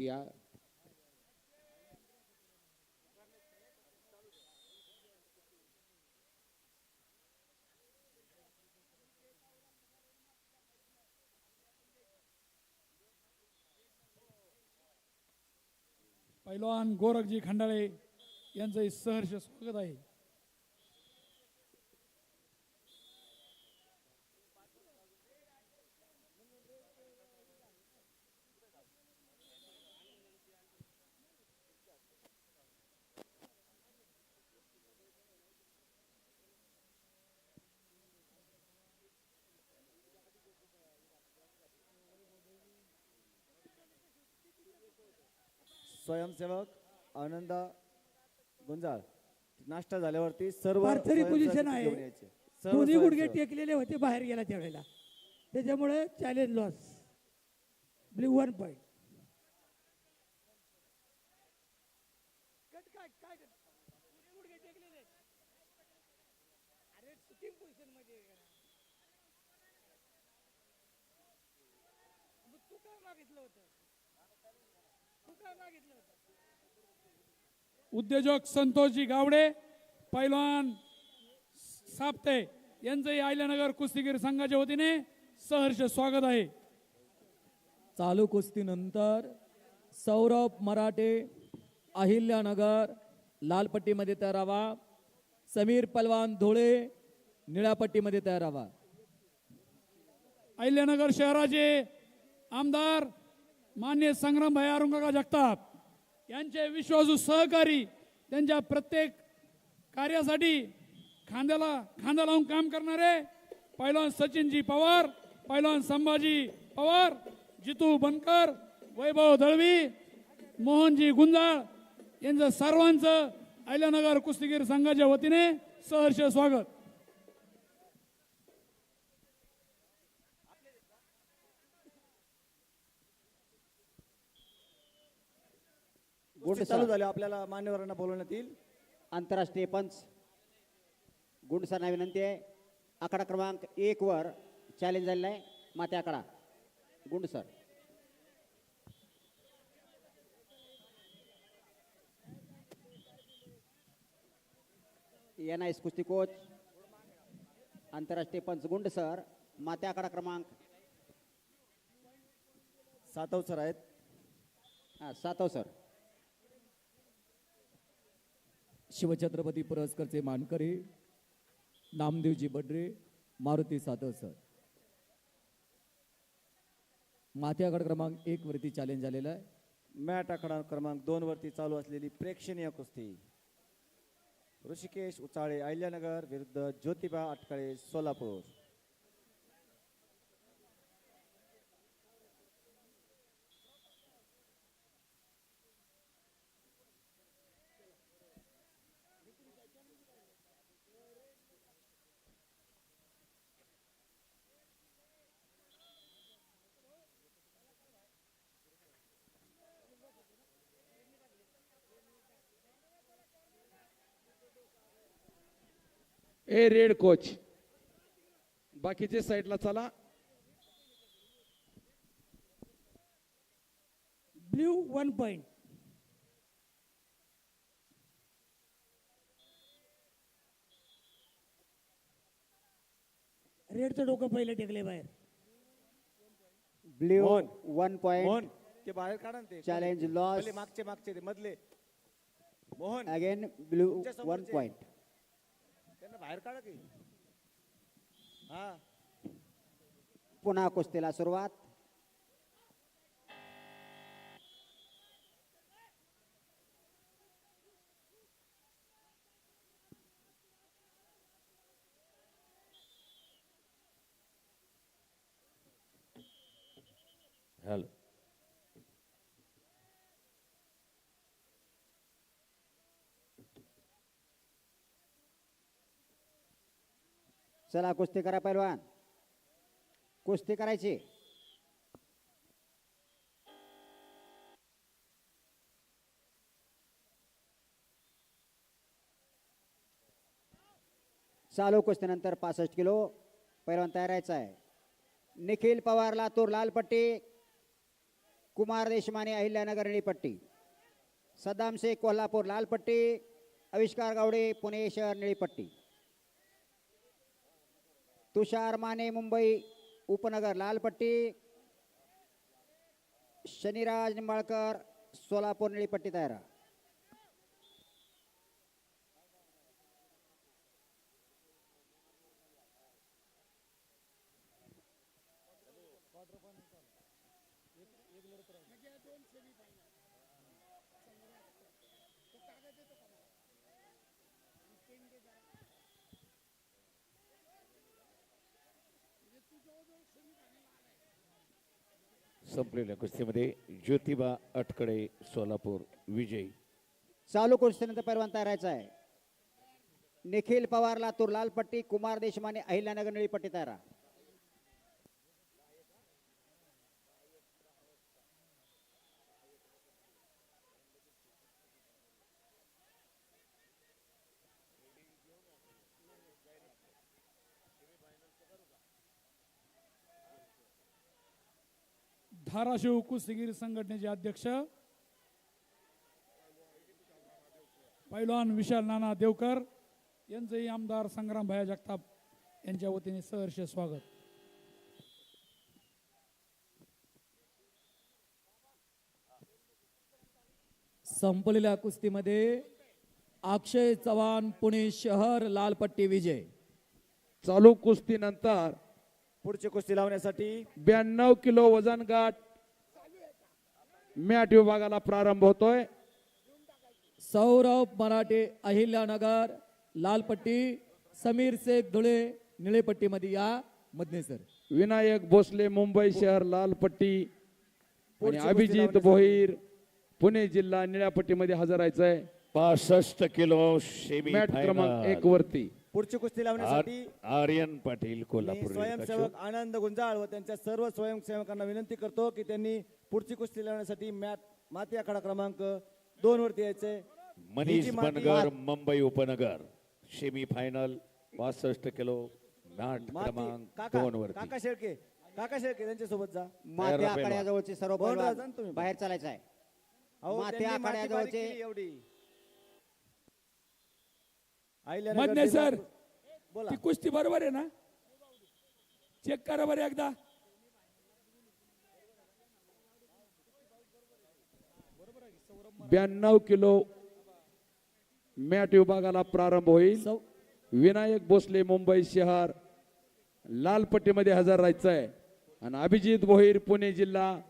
या पैलवान गोरखजी खंडाळे यांचं सहर्ष स्वागत आहे. स्वयंसेवक आनंद गुंजाळ. नाश्ता झाल्यावरती सर्व पार्थरी पोझिशन आहे. दोन्ही गुडघे. टेकलेले होते बाहेर गेला त्यावेळेला. त्याच्यामुळे challenge loss blue one point उद्योजक संतोषजी गावडे पैलवान साप्ते यांचंही आयल्यानगर कुस्तीगीर संघाच्या वतीने सहर्ष स्वागत आहे. चालू कुस्तीनंतर सौरभ मराठे अहिल्यानगर लाल पट्टीमध्ये तयार राहावा समीर पलवान धुळे निळ्या पट्टीमध्ये तयार राहावा अहिल्यानगर शहराचे आमदार मान्य संग्रामभाई अरुंगका जगताप यांचे विश्वासू सहकारी त्यांच्या प्रत्येक कार्यासाठी खांद्याला खांदा लावून काम करणारे पैलवान सचिनजी पवार पैलवान संभाजी पवार जितू बनकर वैभव दळवी मोहनजी गुंजाळ यांचं सर्वांचं अहिल्यानगर कुस्तीगीर संघाच्या वतीने सहर्ष स्वागत. कुस्ती चालू झाले आपल्याला मान्यवरांना बोलवण्यात येईल. आंतरराष्ट्रीय पंच गुंडसरना विनंती आहे. आकडा क्रमांक एक वर चॅलेंज झालेला आहे. माते आकडा. गुंड सर एन आय कुस्ती कोच आंतरराष्ट्रीय पंच गुंड सर माते आकडा क्रमांक सातव सर आहेत. हा, सातव सर. शिवछत्रपती पुरस्कारचे मानकरी नामदेवजी बड्रे मारुती सातव सर. माथ्यागड क्रमांक एक वरती चॅलेंज झालेला आहे. मॅट आकडा क्रमांक दोन वरती चालू असलेली प्रेक्षणीय कुस्ती. ऋषिकेश उचाळे अहिल्यानगर विरुद्ध ज्योतिबा अटकळे सोलापूर. ए रेड कोच. बाकीचे साईडला चला. ब्ल्यू वन पॉईंट रेडचं डोकं पहिलं टेकले बाहेर. Blue Mohan. One point. Mohan ते बाहेर काढा ना ते. Challenge. पहिले मागचे मागचे ते मधले. मोहन. अगेन ब्ल्यू तुमच्या वन समोरचे. पॉइंट. बाहेर काढा की. हा. पुन्हा कुस्तीला सुरुवात. हॅलो चला कुस्ती करा पैलवान. कुस्ती करायची. चालू कुस्तीनंतर पासष्ट किलो पैलवान तयार राहायचा आहे. निखिल पवार लातूर लाल पट्टी कुमार देशमाने अहिल्यानगर निळीपट्टी. सद्दाम शेख कोल्हापूर लाल पट्टी आविष्कार गावडे पुणे शहर निळीपट्टी. तुषार माने मुंबई उपनगर लालपट्टी शनिराज निंबाळकर सोलापूर निळीपट्टी तयार राहा. संपलेल्या कुस्तीमध्ये ज्योतिबा अटकडे सोलापूर विजयी. चालू कुस्तीनंतर पैलवान तयारायचा आहे. निखिल पवार लातूर लाल पट्टी कुमार देशमाने अहिल्यानगर निळीपट्टी तयारा. धाराशिव कुस्तीगीर संघटनेचे अध्यक्ष पैलवान विशाल नाना देवकर यांचंही आमदार संग्राम भया जगताप यांच्या वतीने सहर्ष स्वागत. संपलेल्या कुस्तीमध्ये अक्षय चव्हाण पुणे शहर लालपट्टी विजय. चालू कुस्तीनंतर पुढची कुस्ती लावण्यासाठी ब्याण्णव किलो वजन गाठ मॅट विभागाला प्रारंभ होतोय. सौरभ मराठे अहिल्यानगर लालपट्टी समीर शेख धुळे निळेपट्टीमध्ये या मधने सर. विनायक भोसले मुंबई शहर लाल पट्टी आणि अभिजित भोईर पुणे जिल्हा निळ्या पट्टीमध्ये हजर राहायचंय. पासष्ट किलो मॅट क्रमांक एक वरती. पुढची कुस्ती लावण्यासाठी आर्यन पाटील कोल्हापूर स्वयंसेवक आनंद गुंजाळ व त्यांच्या सर्व स्वयंसेवकांना विनंती करतो की त्यांनी पुढची कुस्ती लावण्यासाठी मॅट माती आखाडा क्रमांक दोन वरती यायचे. मनीष जी माती- बनगर मुंबई उपनगर. सेमी फायनल पासष्ट किलो मॅट माती क्रमांक काका दोन वरती. काका शेळके. काका शेळके त्यांच्यासोबत जा. माथ्या पैलवान. आखाड्याजवळचे सर्व तुम्ही. बाहेर चालायचं आहे. अहो, माती माती आखाड्याजवळचे एवढी. मधने जिल्हा- सर ती कुस्ती बरोबर आहे ना? चेक करा बरं एकदा. ब्याण्णव किलो मॅट विभागाला प्रारंभ होईल. विनायक भोसले मुंबई शहर लाल पट्टीमध्ये हजर राहायचंय. आणि अभिजित भोईर पुणे जिल्हा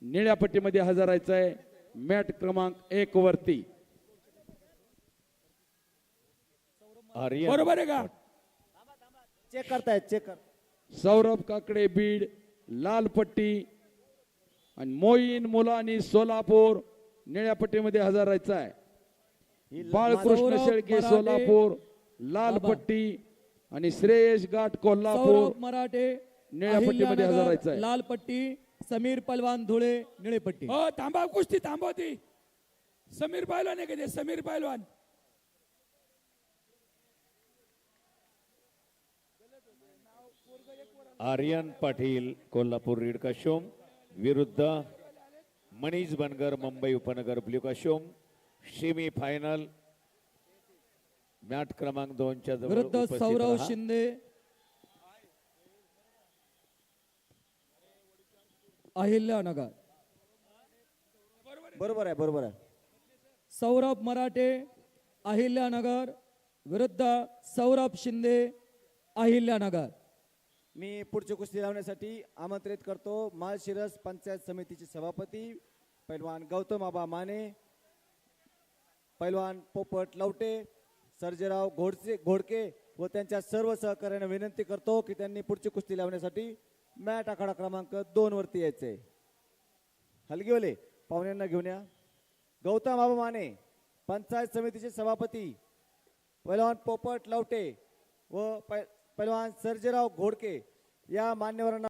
निळ्या पट्टीमध्ये हजर राहायचंय. मॅट क्रमांक एक वरती. आर्यन. बरोबर आहे का? चेक करतायत चेक कर. सौरभ काकडे बीड लाल पट्टी आणि मोईन मुलानी सोलापूर निळ्या पट्टीमध्ये हजर राहायचं आहे. ही बाळकृष्ण सौरभ शेळके मराठे. सोलापूर लाल बाबा. पट्टी आणि श्रेयश घाट कोल्हापूर सौरभ मराठे. निळ्या पट्टीमध्ये हजर अहिल्यानगर, राहायचं आहे. लालपट्टी समीर पलवान धुळे निळेपट्टी. हो थांबा कुस्ती थांबवती. समीर पैलवान आहे का ते? समीर पैलवान आर्यन पाटील कोल्हापूर रेड काशोम विरुद्ध मनीष बनगर मुंबई उपनगर ब्ल्यू काशोम सेमी फायनल मॅट क्रमांक दोनच्या विरुद्ध सौरव. शिंदे. अहिल्यानगर. बरोबर आहे बरोबर आहे. सौरभ मराठे अहिल्यानगर. विरुद्ध सौरभ शिंदे अहिल्यानगर. मी पुढची कुस्ती लावण्यासाठी आमंत्रित करतो माळशिरस पंचायत समितीचे सभापती पैलवान गौतम आबा माने पैलवान पोपट लवटे सर्जेराव घोडसे घोडके व त्यांच्या सर्व सहकार्यांना विनंती करतो की त्यांनी पुढची कुस्ती लावण्यासाठी मॅट आखाडा क्रमांक दोन वरती यायचे. हलगीवले पाहुण्यांना घेऊन या. गौतम आबा माने पंचायत समितीचे सभापती पैलवान पोपट लवटे व पै पहलवान सर्जेराव घोडके या मान्यवरांना